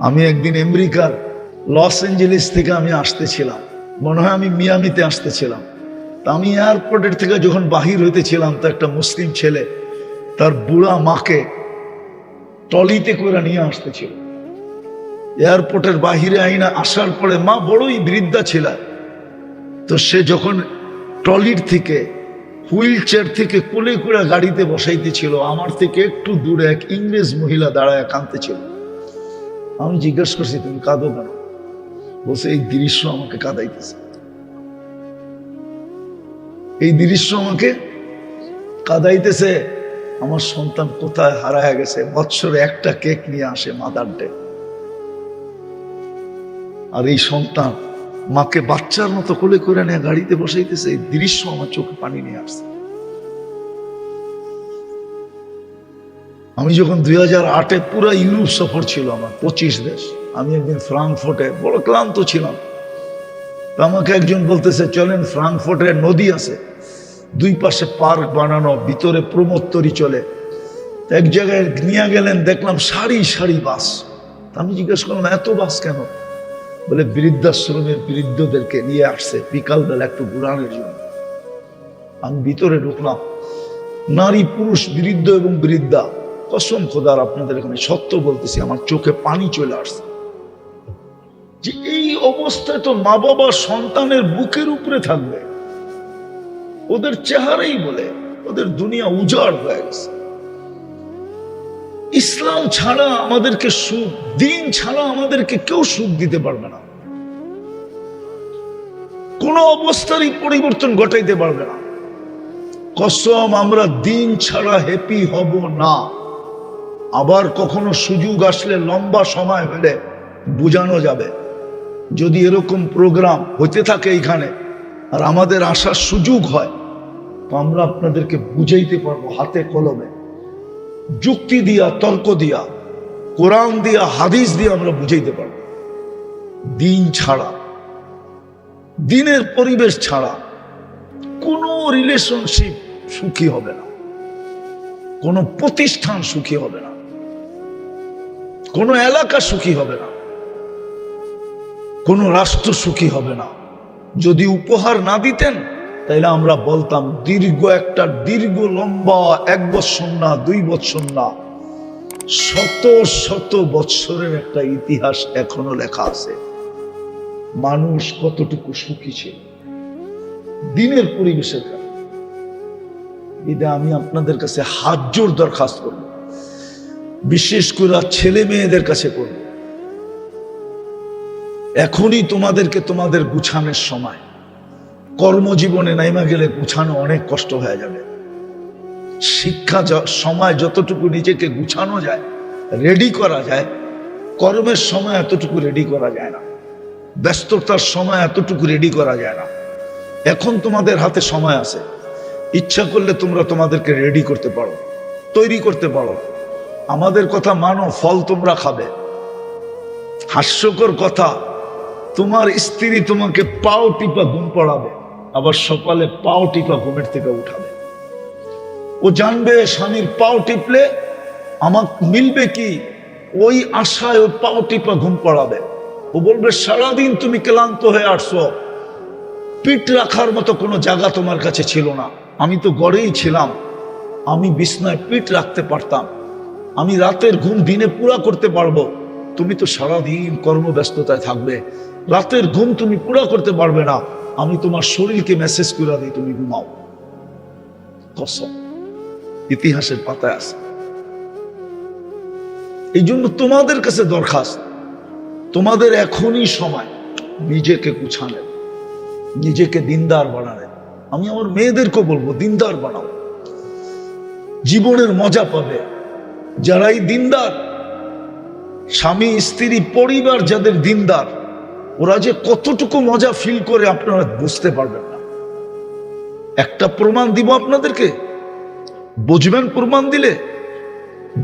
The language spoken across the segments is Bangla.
আমি একদিন আমেরিকার লস অ্যাঞ্জেলিস থেকে আমি আসতেছিলাম। মনে হয় আমি মিয়ামিতে আসতেছিলাম। তা আমি এয়ারপোর্টের থেকে যখন বাহির হইতেছিলাম, তো একটা মুসলিম ছেলে তার বুড়া মাকে টলিতে করে নিয়ে আসতেছিল। এয়ারপোর্টের বাহিরে আইনা আসার পরে মা বড়ই বৃদ্ধা ছিল। তো সে যখন ট্রলির থেকে, হুইল চেয়ার থেকে কোলে করে গাড়িতে বসাইতেছিল, আমার থেকে একটু দূরে এক ইংরেজ মহিলা দাঁড়ায় কাঁদতেছিল। আমি জিজ্ঞেস করছি, তুমি কাঁদো কেন? বলছে, এই দৃশ্য আমাকে কাঁদাইতেছে। এই দৃশ্য আমাকে কাঁদাইতেছে। আমার সন্তান কোথায় হারায় গেছে? বৎসরে একটা কেক নিয়ে আসে মাদার ডে। আর এই সন্তান মাকে বাচ্চার মতো কোলে করে নিয়ে গাড়িতে বসাইতেছে। এই দৃশ্য আমার চোখে পানি নিয়ে আসছে। আমি যখন দুই হাজার আটে পুরো ইউরোপ সফর ছিল আমার, পঁচিশ দেশ, আমি একদিন ফ্রাঙ্কফোর্টে বড় ক্লান্ত ছিলাম। তো আমাকে একজন বলতেছে, চলেন ফ্রাঙ্কফোর্টে নদী আছে, দুই পাশে পার্ক বানানো, ভিতরে প্রমোত্তরি চলে। এক জায়গায় নিয়ে গেলেন, দেখলাম সারি সারি বাস। আমি জিজ্ঞেস করলাম, এত বাস কেন? বলে, বৃদ্ধাশ্রমের বৃদ্ধদেরকে নিয়ে আসছে বিকালবেলা একটু ঘুরানোর জন্য। আমি ভিতরে ঢুকলাম। নারী, পুরুষ, বৃদ্ধ এবং বৃদ্ধা কসম খোদার, আপনাদের এখানে সত্য বলতেছি, আমার চোখে পানি চলে আসছে। যে এই অবস্থায় তো মা বাবা সন্তানের বুকের উপরে থাকবে। ওদের চেহারাই বলে, ওদের দুনিয়া উজাড় হয়ে গেছে। ইসলাম ছাড়া আমাদেরকে সুখ, দিন ছাড়া আমাদেরকে কেউ সুখ দিতে পারবে না। কোন অবস্থারই পরিবর্তন ঘটাইতে পারবে না। কসম, আমরা দিন ছাড়া হ্যাপি হব না। আবার কখনো সুযোগ আসলে লম্বা সময় হলে বোঝানো যাবে। যদি এরকম প্রোগ্রাম হতে থাকে এইখানে আর আমাদের আসার সুযোগ হয়, তো আমরা আপনাদেরকে বুঝাইতে পারব হাতে কলমে। যুক্তি দিয়া, তর্ক দিয়া, কোরআন দিয়া, হাদিস দিয়ে আমরা বুঝাইতে পারব। দিন ছাড়া, দিনের পরিবেশ ছাড়া কোনো রিলেশনশিপ সুখী হবে না। কোনো প্রতিষ্ঠান সুখী হবে না। কোনো এলাকা সুখী হবে না। কোনো রাষ্ট্র সুখী হবে না। যদি উপহার না দিতেন, তাইলে আমরা বলতাম, দীর্ঘ একটা, দীর্ঘ লম্বা, এক বৎসর না, দুই বৎসর না, শত শত বৎসরের একটা ইতিহাস এখনও লেখা আছে। মানুষ কতটুকু সুখী ছিল। দিনের পরিবেশের কারণে। আমি আপনাদের কাছে হাত জোর দরখাস্ত করব। বিশেষ করে ছেলে মেয়েদের কাছে করব। এখনই তোমাদেরকে তোমাদের গুছানোর সময়। কর্মজীবনে নাইমা গেলে গুছানো অনেক কষ্ট হয়ে যাবে। শিক্ষা সময় যতটুকু নিজেকে গুছানো যায় রেডি করা যায়, কর্মের সময় এতটুকু রেডি করা যায় না। ব্যস্ততার সময় এতটুকু রেডি করা যায় না। এখন তোমাদের হাতে সময় আছে। ইচ্ছা করলে তোমরা তোমাদেরকে রেডি করতে পারো, তৈরি করতে পারো। আমাদের কথা মানো, ফল তোমরা খাবে। হাস্যকর কথা, তোমার স্ত্রী তোমাকে পাও টিপা ঘুম পড়াবে, আবার সকালে পাও টিপা ঘুমের থেকে উঠাবে। ও জানবে স্বামীর পাও টিপলে আমার মিলবে কি? ওই আশায় ও পাও টিপা ঘুম পড়াবে। ও বলবে, সারাদিন তুমি ক্লান্ত হয়ে আসছো। পিঠ রাখার মতো কোনো জায়গা তোমার কাছে ছিল না। আমি তো গড়েই ছিলাম। আমি বিছনায় পিঠ রাখতে পারতাম। আমি রাতের ঘুম দিনে পুরা করতে পারব। তুমি তো সারাদিন কর্মব্যস্ততায় থাকবে। রাতের ঘুম তুমি পুরা করতে পারবে না। আমি তোমার শরীরকে মেসেজ করে দিই, তুমি ঘুমাও। কসম। ইতিহাসের পাতায় আছে। এই জন্য তোমাদের কাছে দরখাস্ত। তোমাদের এখনই সময়। নিজেকে গুছানের নিজেকে দিনদার বানানের আমি আমার মেয়েদেরকে বলব, দিনদার বানাও। জীবনের মজা পাবে। যারাই দিনদার, স্বামী, স্ত্রী, পরিবার যাদের দিনদার, ওরা যে কতটুকু মজা ফিল করে আপনারা বুঝতে পারবেন না। একটা প্রমাণ দিব আপনাদেরকে? বুঝবেন প্রমাণ দিলে?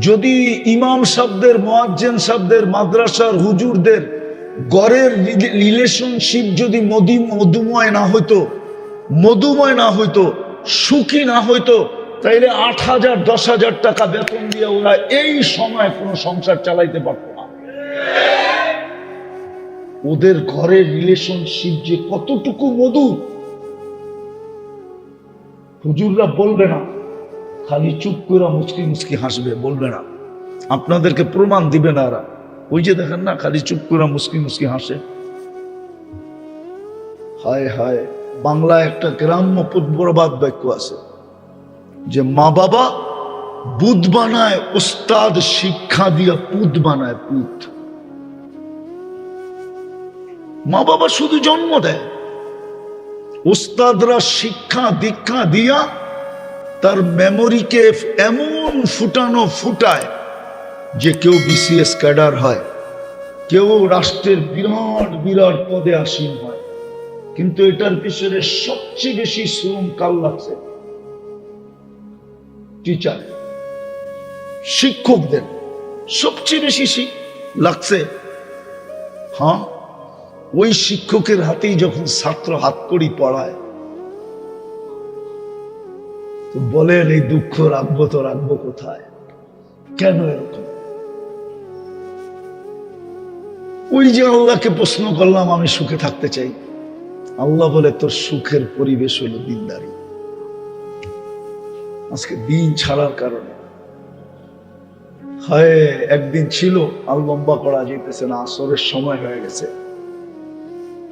যদি ইমাম শব্দের মোয়াজ্জেন শব্দের মাদ্রাসার হুজুরদের গড়ের রিলেশনশিপ যদি মধুময় না হইতো, মধুময় না হইতো, সুখী না হইতো তাইলে আট হাজার, দশ হাজার টাকা বেতন দিয়ে ওরা এই সময় কোনো সংসার চালাইতে পারতো না। ওদের ঘরের রিলেশনশিপ যে কতটুকু মধুর, হুজুররা বলবে না, খালি চুপ করে মুচকি মুচকি হাসবে, বলবে না। আপনাদেরকে প্রমাণ দিবে না এরা ওই যে দেখেন না, খালি চুপ করে মুচকি মুচকি হাসে। হায় হায়, বাংলায় একটা গ্রাম্য প্রবাদ বাক্য আছে। যে মা বাবা বুধ বানায় ওস্তাদ শিক্ষা দিয়া পুত বানায় পুত। মা বাবা শুধু জন্ম দেয়। ওস্তাদরা শিক্ষা দীক্ষা দিয়া তার মেমোরিকে এমন ফুটানো ফুটায় যে কেউ বিসিএস ক্যাডার হয়, কেউ রাষ্ট্রের বিরাট বিরাট পদে আসীন হয়। কিন্তু এটার পিছনে সবচেয়ে বেশি শ্রম কাল লাগছে? টিচার শিক্ষকদের সবচেয়ে বেশি লাগছে হ্যাঁ? ওই শিক্ষকের হাতেই যখন ছাত্র হাত করি পড়ায়, তো বলেন এই দুঃখ রাখব তো রাখব কোথায়? কেন এরকম? ওই যে আল্লাহকে প্রশ্ন করলাম, আমি সুখে থাকতে চাই। আল্লাহ বলে, তোর সুখের পরিবেশ হলো দিনদারি। আজকে দিন ছাড়ার কারণে। হয়, একদিন ছিল আর লম্বা করা যেতেছে না, আসরের সময় হয়ে গেছে।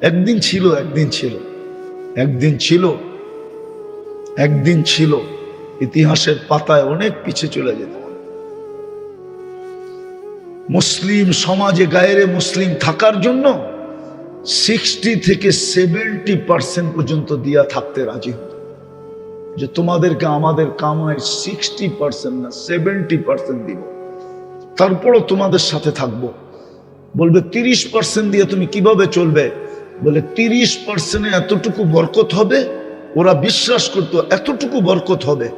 একদিন ছিল একদিন ছিল। একদিন ছিল একদিন ছিল। ইতিহাসের পাতায় অনেক পিছে চলে যেত। মুসলিম সমাজে গায়েরে মুসলিম থাকার জন্য সিক্সটি থেকে সেভেন্টি পার্সেন্ট পর্যন্ত দিয়া থাকতে রাজি হতো। যে তোমাদেরকে আমাদের কামায় সিক্সটি পার্সেন্ট না সেভেন্টি পার্সেন্ট দিব। তারপরও তোমাদের সাথে থাকব। বলবে, তিরিশ পার্সেন্ট দিয়ে তুমি কীভাবে চলবে? বলে, তিরিশ পার্সেন্টে এতটুকু বরকত হবে? ওরা বিশ্বাস করতো, এতটুকু বরকত হবে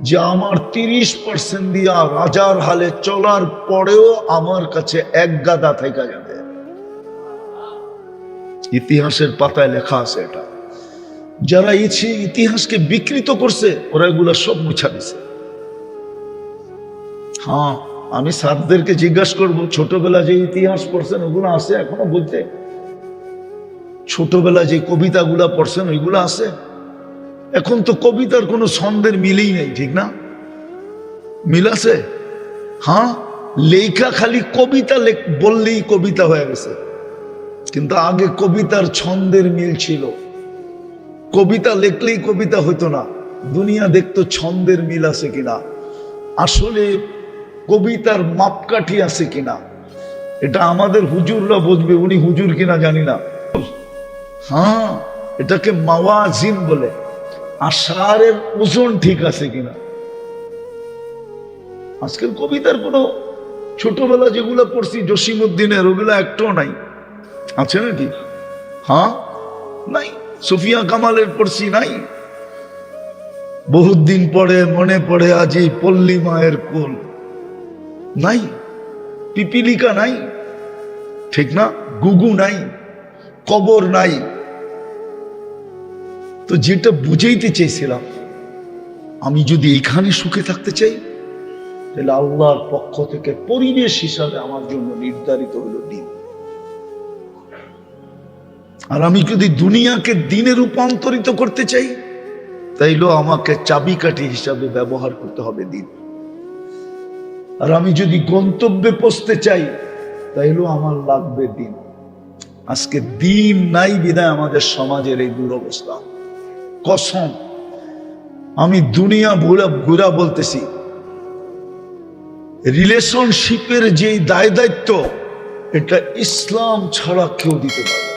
যে আমার তিরিশ পার্সেন্ট দিয়া রাজার হালে চলার পরেও আমার কাছে এক গাদা থেকে যাবে। ইতিহাসের পাতায় লেখা আছে এটা। যারা ইচ্ছে ইতিহাসকে বিকৃত করছে, ওরা এগুলা সব মুছা দিছে। হ্যাঁ আমি স্যারদেরকে জিজ্ঞাসা করব, ছোটবেলা যে ইতিহাস পড়ছেন, ওগুলো আছে এখনও বলতে? ছোটবেলা যে কবিতাগুলা পড়ছেন, ওইগুলো আছে? এখন তো কবিতার কোনো ছন্দের মিলেই নেই, ঠিক না? মিল আছে? হ্যাঁ লেখা খালি কবিতা বললেই কবিতা হয়ে গেছে। কিন্তু আগে কবিতার ছন্দের মিল ছিল। কবিতা লেখলেই কবিতা হইতো না। দুনিয়া দেখতো ছন্দের মিল আছে কিনা। আসলে কবিতার মাপকাঠি আছে কিনা। এটা আমাদের হুজুররা বুঝবে, উনি হুজুর কিনা জানি না। হ্যাঁ এটাকে মাওয়াজিন বলে। আষাঢ়ের ওজন ঠিক আছে কিনা। আজকের কবিতার কোনো ছোটবেলা যেগুলো পড়ছি জসিমুদ্দিনের ওগুলো একটাও নাই। আছে নাকি? হ্যাঁ নাই। সুফিয়া কামালের পড়ছি নাই। বহুত দিন পরে মনে পড়ে আজি পল্লী মায়ের কোল। নাই, পিপিলিকা নাই, ঠিক না, গুগু নাই, কবর নাই। তো যেটা বুঝাইতে চেয়েছিলাম, আমি যদি এখানে সুখে থাকতে চাই, তাহলে আল্লাহর পক্ষ থেকে পরিবেশ হিসাবে আমার জন্য নির্ধারিত হলো দিন। আর আমি যদি দুনিয়াকে দিনে রূপান্তরিত করতে চাই, তাইলেও আমাকে চাবিকাঠি হিসাবে ব্যবহার করতে হবে দিন। আর আমি যদি গন্তব্যে পৌঁছতে চাই, তাইলেও আমার লাগবে দিন। আজকে দিন নাই বিদায় আমাদের সমাজের এই দুরবস্থা। কসম, আমি দুনিয়া ঘুরা ঘুরা বলতেছি। রিলেশনশিপের যে দায় দায়িত্ব, এটা ইসলাম ছাড়া কেউ দিতে পারবে না।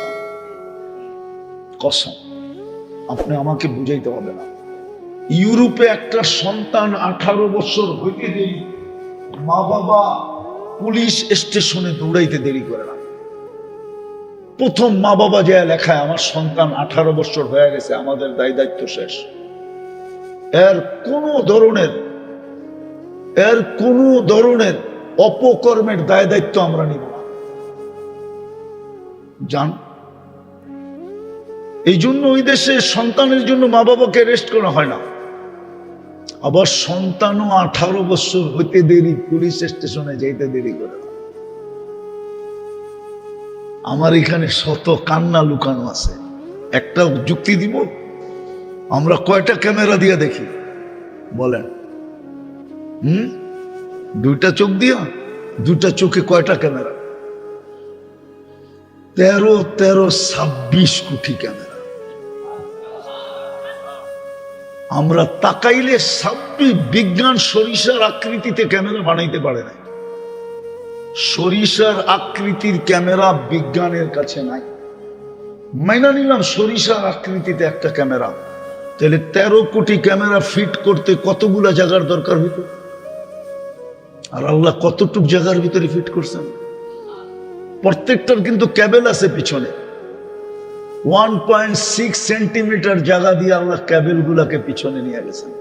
কসম, আপনি আমাকে বুঝাইতে হবে না। ইউরোপে একটা সন্তান আঠারো বছর হইতে দেরি মা বাবা পুলিশ স্টেশনে দৌড়াইতে দেরি করে না। প্রথম মা বাবা যে লেখায়, আমার সন্তান আঠারো বছর হয়ে গেছে, আমাদের দায় দায়িত্ব শেষ। এর কোন ধরনের, এর কোন ধরনের অপকর্মের দায় দায়িত্ব আমরা নিব না। জান এই জন্য ওই দেশে সন্তানের জন্য মা বাবাকে রেস্ট করা হয় না। আবার সন্তানও আঠারো বছর হইতে দেরি পুলিশ স্টেশনে যাইতে দেরি করে। আমার এখানে শত কান্না লুকানো আছে। একটা যুক্তি দিব? আমরা কয়টা ক্যামেরা দিয়ে দেখি? বলেন। হুম? দুইটা চোখ দিয়া? দুইটা চোখে কয়টা ক্যামেরা? তেরো তেরো, ছাব্বিশ কোটি ক্যামেরা। আমরা তাকাইলে ছাব্বিশ বিজ্ঞান সরিষার আকৃতিতে ক্যামেরা বানাইতে পারে না সরিষার আকৃতির ক্যামেরা বিজ্ঞানের কাছে নাই। মাইনা নিলাম সরিষার আকৃতিতে একটা ক্যামেরা। তাহলে তেরো কোটি ক্যামেরা ফিট করতে কতগুলা জায়গার দরকার হইত? আর আল্লাহ কতটুক জায়গার ভিতরে ফিট করছেন? প্রত্যেকটার কিন্তু ক্যাবেল আছে পিছনে। ওয়ান পয়েন্ট সিক্স সেন্টিমিটার জায়গা দিয়ে আল্লাহ ক্যাবেল গুলাকে পিছনে নিয়ে গেছেন।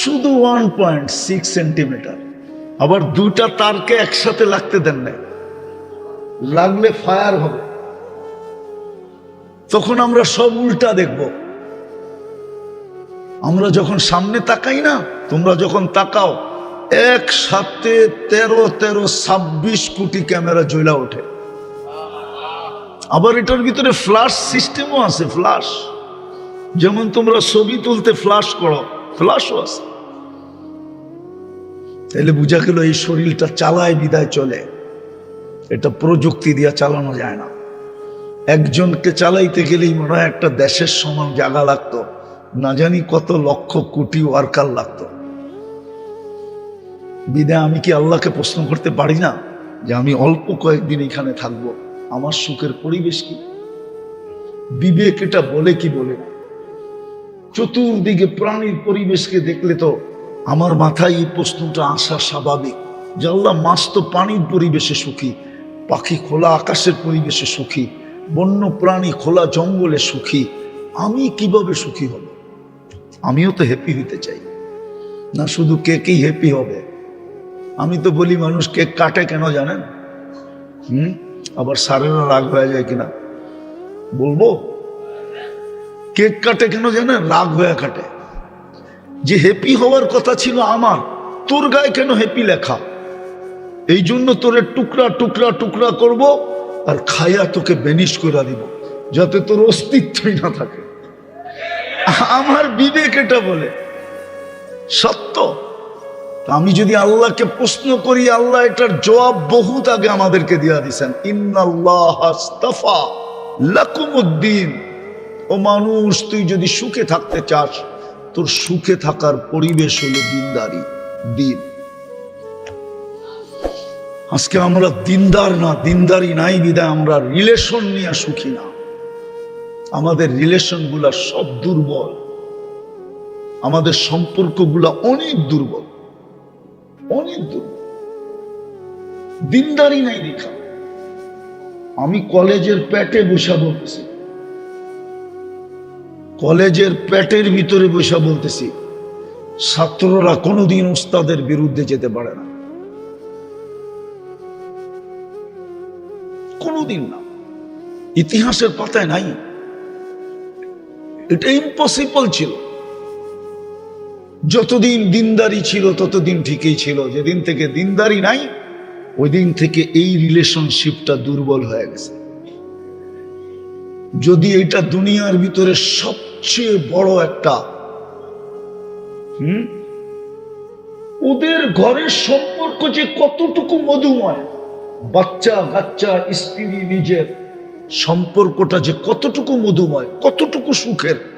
শুধু ওয়ান পয়েন্ট সিক্স সেন্টিমিটার আবার দুইটা তারকে একসাথে লাগতে দেন না লাগলে ফায়ার হবে। তখন আমরা সব উল্টা দেখব। আমরা যখন সামনে তাকাই না, তোমরা যখন তাকাও, একসাথে তেরো তেরো ছাব্বিশ কোটি ক্যামেরা জ্বলা ওঠে। আবার এটার ভিতরে ফ্লাশ সিস্টেমও আছে ফ্লাশ যেমন তোমরা ছবি তুলতে ফ্লাশ করো ফ্লাশও আছে। তাহলে বোঝা গেল এই শরীরটা চালায়, বিদায় চলে। এটা প্রযুক্তি দিয়ে চালানো যায় না। একজনকে চালাইতে গেলেই মনে হয় একটা দেশের সমান জায়গা লাগতো। না জানি কত লক্ষ কোটি ওয়ার্কার লাগতো। বিদায় আমি কি আল্লাহকে প্রশ্ন করতে পারি না যে আমি অল্প কয়েকদিন এখানে থাকব? আমার সুখের পরিবেশ কি? বিবেক এটা বলে কি বলে? চতুর্দিকে প্রাণীর পরিবেশকে দেখলে তো আমার মাথায় এই প্রশ্নটা আসা স্বাভাবিক আল্লাহ মাছ তো পানির পরিবেশে সুখী, পাখি খোলা আকাশের পরিবেশে সুখী, বন্য প্রাণী খোলা জঙ্গলে সুখী, আমি কীভাবে সুখী হব? আমিও তো হ্যাপি হইতে চাই। না, শুধু কেকেই হ্যাপি হবে। আমি তো বলি মানুষ কেক কাটে কেন জানেন? হুম? আবার সারেরা রাগ হয়ে যায় কিনা? বলব? কেক কাটে কেন জানেন রাগ হয়ে কাটে। যে হ্যাপি হওয়ার কথা ছিল আমার, তোর গায়ে কেন হ্যাপি লেখা? এই জন্য তোরে টুকরা টুকরা টুকরা করব আর খাইয়া তোকে বেনিশ করে দিব, যাতে তোর অস্তিত্বই না থাকে। আমার বিবেক এটা বলে। সত্য? আমি যদি আল্লাহকে প্রশ্ন করি, আল্লাহ এটার জবাব বহুত আগে আমাদেরকে দিয়া দিছেন। ইন্নাল্লাহ ও মানুষ, তুই যদি সুখে থাকতে চাস, তোর সুখে থাকার পরিবেশ হলো দিনদারি, দিন। আজকে আমরা দিনদার না, দিনদারি নাই বিদায় আমরা রিলেশন নিয়ে সুখী না। আমাদের রিলেশনগুলা সব দুর্বল। আমাদের সম্পর্কগুলা অনেক দুর্বল। অনেক দুর্বল দিনদারি নাই দেখা। আমি কলেজের প্যাটে বসা বলতেছি। কলেজের প্যাটের ভিতরে বসা বলতেছি, ছাত্ররা কোনোদিন উস্তাদের বিরুদ্ধে যেতে পারে না। কোনোদিন না। ইতিহাসের পাতায় নাই। এটা ইম্পসিবল ছিল। যতদিন দিনদারি ছিল, ততদিন ঠিকই ছিল। যেদিন থেকে দিনদারি নাই ওই দিন থেকে এই রিলেশনশিপটা দুর্বল হয়ে গেছে। যদি এটা দুনিয়ার ভিতরে সবচেয়ে বড় একটা, হুম? ওদের ঘরের সম্পর্ক যে কতটুকু মধুময়, বাচ্চা কাচ্চা স্ত্রী, নিজের সম্পর্কটা যে কতটুকু মধুময়, কতটুকু সুখের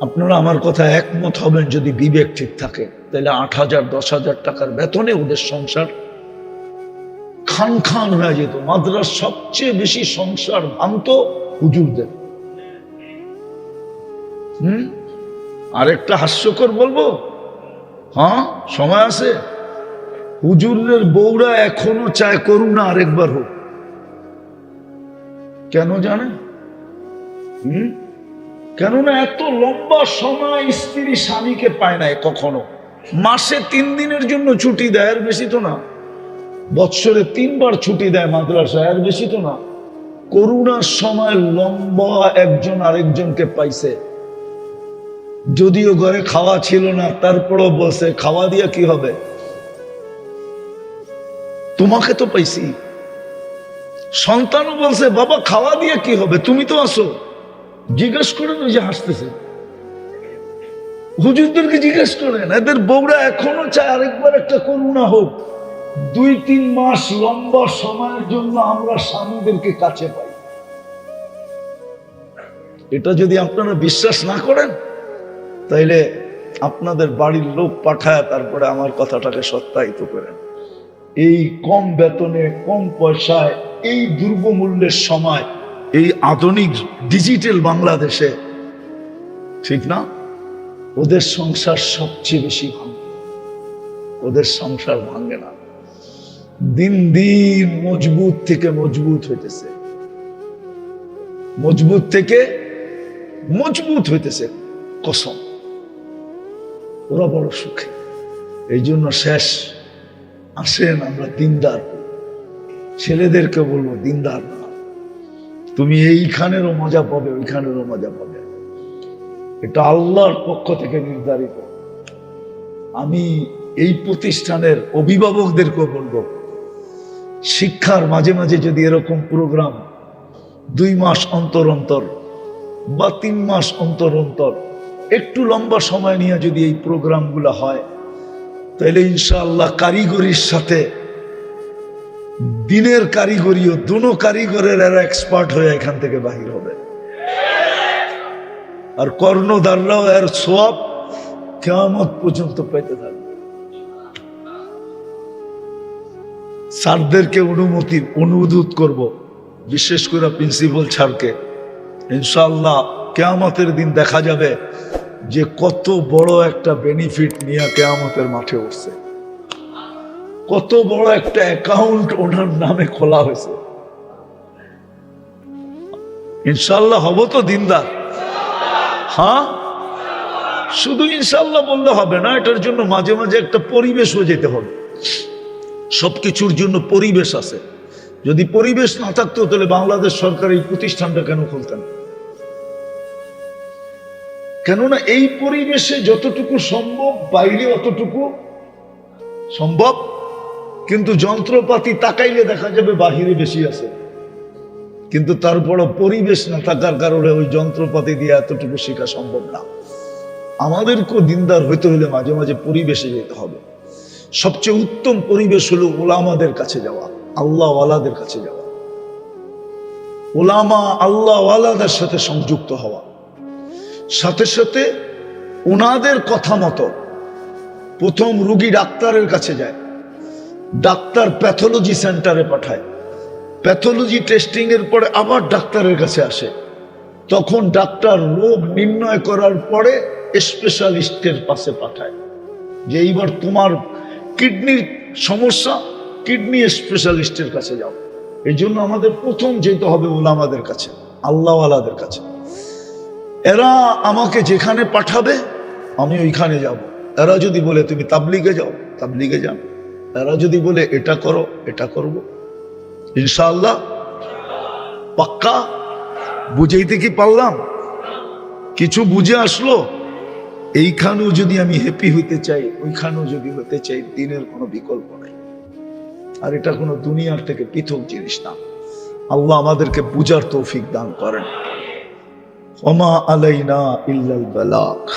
আপনারা আমার কথা একমত হবেন যদি বিবেক ঠিক থাকে। তাহলে আট হাজার, দশ হাজার টাকার বেতনে ওদের সংসার খান খান হয়ে যেত। মাদ্রাস সবচেয়ে বেশি সংসার ভাঙত হুজুরদের। হুম? আরেকটা হাস্যকর বলব? হ্যাঁ সময় আছে? হুজুরের বউরা এখনও চায় করুন না আরেকবার হোক। কেন জানে? হুম? কেননা এত লম্বা সময় স্ত্রী স্বামীকে পায় নাই কখনো। মাসে তিন দিনের জন্য ছুটি দেয় আর বেশি তো না। বৎসরে তিনবার ছুটি দেয় মাদ্রাসা আর বেশি তো না। করুণার সময় লম্বা একজন আরেকজনকে পাইছে। যদিও ঘরে খাওয়া ছিল না, তারপরও বসে খাওয়া দিয়া কি হবে? তোমাকে তো পাইছি। সন্তানও বলছে, বাবা, খাওয়া দিয়ে কি হবে? তুমি তো আসো জিজ্ঞেস করেন, ওই যে হাসতেছে। হুজুরদেরকে জিজ্ঞেস করেন, এদের বউরা এখনও চায় আরেকবার একটা করুণা হোক। দুই, তিন মাস লম্বা সময়ের জন্য আমরা স্বামীদেরকে কাছে পাই। এটা যদি আপনারা বিশ্বাস না করেন, তাইলে আপনাদের বাড়ির লোক পাঠায়, তারপরে আমার কথাটাকে সত্যায়িত করেন। এই কম বেতনে, কম পয়সায়, এই দুর্গমূল্যের সময় এই আধুনিক ডিজিটাল বাংলাদেশে, ঠিক না? ওদের সংসার সবচেয়ে বেশি ভাঙে। ওদের সংসার ভাঙে না। দিন দিন মজবুত থেকে মজবুত হইতেছে। মজবুত থেকে মজবুত হইতেছে। কসম। ওরা বড় সুখে। এই জন্য শেষ। আসেন আমরা দিনদার। ছেলেদেরকে বলব দিনদার না তুমি এইখানেরও মজা পাবে, ওইখানেরও মজা পাবে। এটা আল্লাহর পক্ষ থেকে নির্ধারিত। আমি এই প্রতিষ্ঠানের অভিভাবকদেরকেও বলব, শিক্ষার মাঝে মাঝে যদি এরকম প্রোগ্রাম দুই মাস অন্তর অন্তর বা তিন মাস অন্তর অন্তর একটু লম্বা সময় নিয়ে যদি এই প্রোগ্রামগুলো হয়, তাহলে ইনশাআল্লাহ কারিগরির সাথে দিনের কারিগরিও দুনো কারিগরের এরা এক্সপার্ট হয়ে এখান থেকে বাহির হবে। আর কর্ণদাররাও এর সোয়াব কেমত পর্যন্ত পেতে থাকবে। স্যারদেরকে অনুমতি অনুরোধ করব, বিশেষ করে প্রিন্সিপাল স্যারকে। ইনশাল্লাহ কেয়ামতের দিন দেখা যাবে যে কত বড় একটা বেনিফিট নিয়ে কেয়ামতের মাঠে উঠছে। কত বড় একটা অ্যাকাউন্ট ওনার নামে খোলা হয়েছে। ইনশাল্লাহ হব তো দিনদার। হ্যাঁ? শুধু ইনশাল্লাহ বললে হবে না, এটার জন্য মাঝে মাঝে একটা পরিবেশও যেতে হবে। সবকিছুর জন্য পরিবেশ আছে। যদি পরিবেশ না থাকতো, তাহলে বাংলাদেশ সরকার এই প্রতিষ্ঠানটা কেন খুলতেন কেননা এই পরিবেশে যতটুকু সম্ভব, বাইরে অতটুকু সম্ভব কিন্তু যন্ত্রপাতি তাকাইলে দেখা যাবে বাহিরে বেশি আছে। কিন্তু তারপরও পরিবেশ না থাকার কারণে ওই যন্ত্রপাতি দিয়ে এতটুকু শেখা সম্ভব না। আমাদেরকেও দিনদার হইতে হলে মাঝে মাঝে পরিবেশে যেতে হবে। সবচেয়ে উত্তম পরিবেশ হলো ওলামাদের কাছে যাওয়া আল্লাহ ওয়ালাদের কাছে যাওয়া। ওলামা আল্লাহ ওয়ালাদের সাথে সংযুক্ত হওয়া। সাথে সাথে ওনাদের কথা মতো প্রথম রুগী ডাক্তারের কাছে যায়। ডাক্তার প্যাথোলজি সেন্টারে পাঠায়। প্যাথোলজি টেস্টিং এর পরে আবার ডাক্তারের কাছে আসে। তখন ডাক্তার রোগ নির্ণয় করার পরে স্পেশালিস্টের পাশে পাঠায় যে এইবার তোমার কিডনির সমস্যা কিডনি স্পেশালিস্টের কাছে যাও। এই জন্য আমাদের প্রথম যেতে হবে ওলামাদের কাছে, আল্লাহওয়ালাদের কাছে। এরা আমাকে যেখানে পাঠাবে, আমি ওইখানে যাব। এরা যদি বলে তুমি তাবলিগে যাও তাবলিগে যাও এরা যদি বলে, এটা করো, এটা করব। ইনশাআল্লাহ পাক্কা বুঝাইতে কি পারলাম? কিছু বুঝে আসলো? এইখানেও যদি আমি হ্যাপি হইতে চাই, ওইখানেও যদি হতে চাই, দিনের কোনো বিকল্প নাই। আর এটা কোনো দুনিয়ার থেকে পৃথক জিনিস না। আল্লাহ আমাদেরকে বুঝার তৌফিক দান করেন। ওমা আলাইনা ইল্লাল বালাক